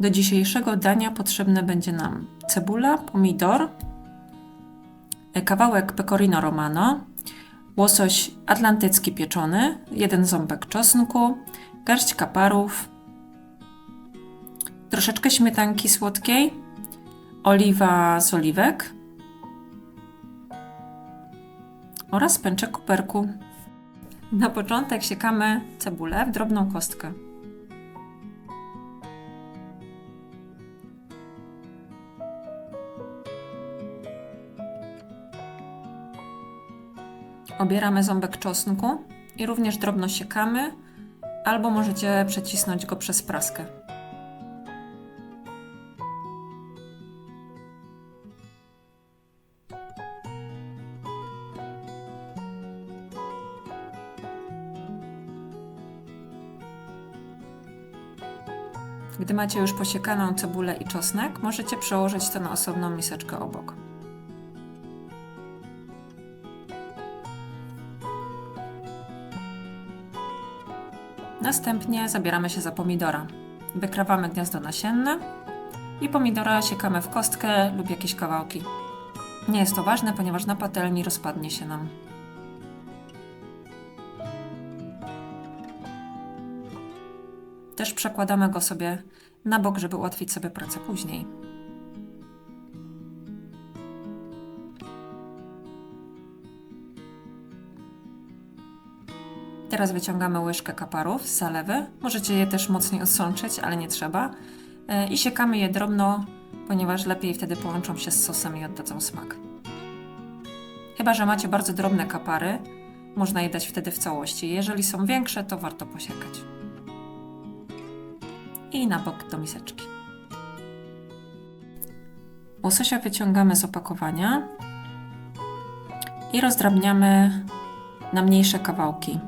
Do dzisiejszego dania potrzebne będzie nam cebula, pomidor, e, kawałek pecorino romano, łosoś atlantycki pieczony, jeden ząbek czosnku, garść kaparów, troszeczkę śmietanki słodkiej, oliwa z oliwek oraz pęczek kuperku. Na początek siekamy cebulę w drobną kostkę. Obieramy ząbek czosnku i również drobno siekamy, albo możecie przecisnąć go przez praskę. Gdy macie już posiekaną cebulę i czosnek, możecie przełożyć to na osobną miseczkę obok. Następnie zabieramy się za pomidora. Wykrawamy gniazdo nasienne i pomidora siekamy w kostkę lub jakieś kawałki. Nie jest to ważne, ponieważ na patelni rozpadnie się nam. Też przekładamy go sobie na bok, żeby ułatwić sobie pracę później. Teraz wyciągamy łyżkę kaparów z zalewy. Możecie je też mocniej odsączyć, ale nie trzeba. E, I siekamy je drobno, ponieważ lepiej wtedy połączą się z sosem i oddadzą smak. Chyba, że macie bardzo drobne kapary, można je dać wtedy w całości. Jeżeli są większe, to warto posiekać. I na bok do miseczki. Łososia wyciągamy z opakowania i rozdrabniamy na mniejsze kawałki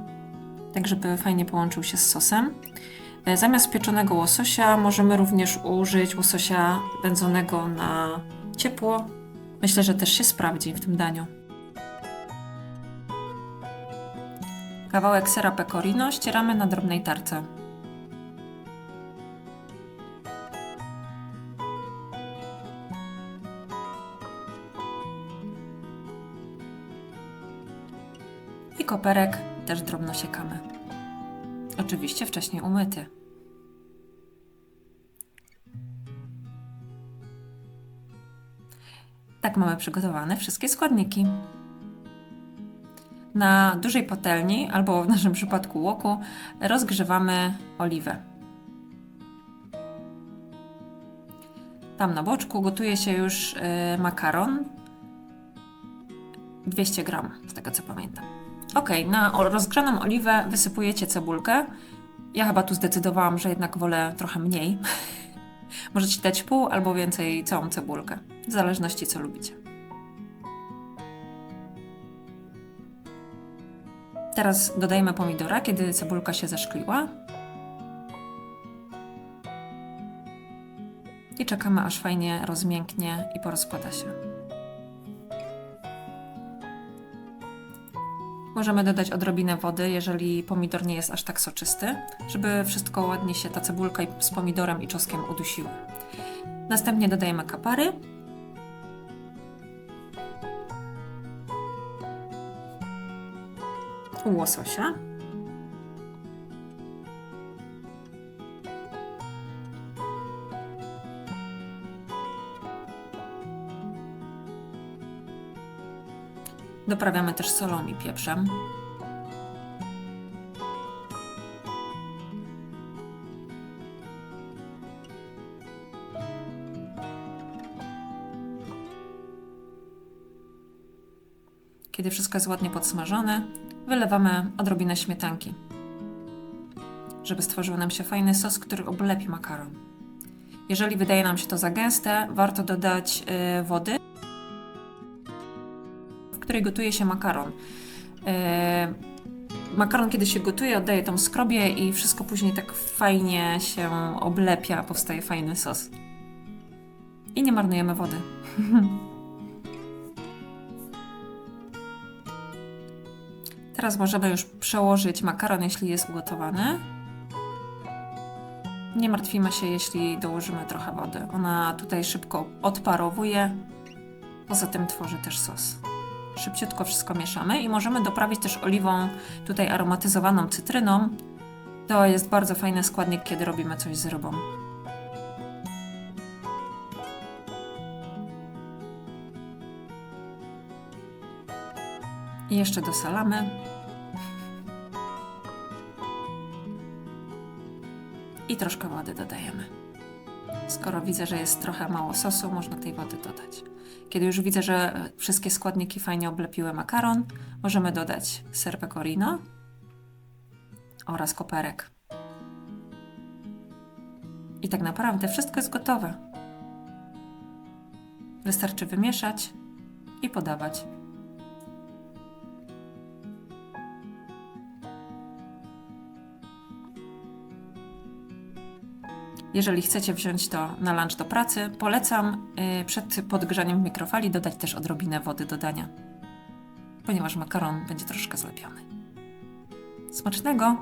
tak żeby fajnie połączył się z sosem. E, Zamiast pieczonego łososia możemy również użyć łososia wędzonego na ciepło. Myślę, że też się sprawdzi w tym daniu. Kawałek sera pecorino ścieramy na drobnej tarce. I koperek też drobno siekamy. Oczywiście wcześniej umyty. Tak mamy przygotowane wszystkie składniki. Na dużej patelni, albo w naszym przypadku łoku, rozgrzewamy oliwę. Tam na boczku gotuje się już y, makaron. 200 gram, z tego co pamiętam. Ok, na rozgrzaną oliwę wysypujecie cebulkę. Ja chyba tu zdecydowałam, że jednak wolę trochę mniej. Możecie dać pół albo więcej całą cebulkę, w zależności co lubicie. Teraz dodajemy pomidora, kiedy cebulka się zeszkliła. I czekamy aż fajnie rozmięknie i porozkłada się. Możemy dodać odrobinę wody, jeżeli pomidor nie jest aż tak soczysty, żeby wszystko ładnie się, ta cebulka z pomidorem i czosnkiem udusiły. Następnie dodajemy kapary. Łososia. Doprawiamy też solą i pieprzem. Kiedy wszystko jest ładnie podsmażone, wylewamy odrobinę śmietanki, żeby stworzył nam się fajny sos, który oblepi makaron. Jeżeli wydaje nam się to za gęste, warto dodać y, wody, której gotuje się makaron. E, makaron, kiedy się gotuje, oddaje tą skrobię i wszystko później tak fajnie się oblepia, powstaje fajny sos. I nie marnujemy wody. Teraz możemy już przełożyć makaron, jeśli jest ugotowany. Nie martwimy się, jeśli dołożymy trochę wody. Ona tutaj szybko odparowuje. Poza tym tworzy też sos. Szybciutko wszystko mieszamy i możemy doprawić też oliwą tutaj aromatyzowaną cytryną. To jest bardzo fajny składnik, kiedy robimy coś z rybą. I jeszcze dosalamy. I troszkę wody dodajemy. Skoro widzę, że jest trochę mało sosu, można tej wody dodać. Kiedy już widzę, że wszystkie składniki fajnie oblepiły makaron, możemy dodać ser pecorino oraz koperek. I tak naprawdę wszystko jest gotowe. Wystarczy wymieszać i podawać. Jeżeli chcecie wziąć to na lunch do pracy, polecam y, przed podgrzaniem w mikrofali dodać też odrobinę wody do dania, ponieważ makaron będzie troszkę zlepiony. Smacznego!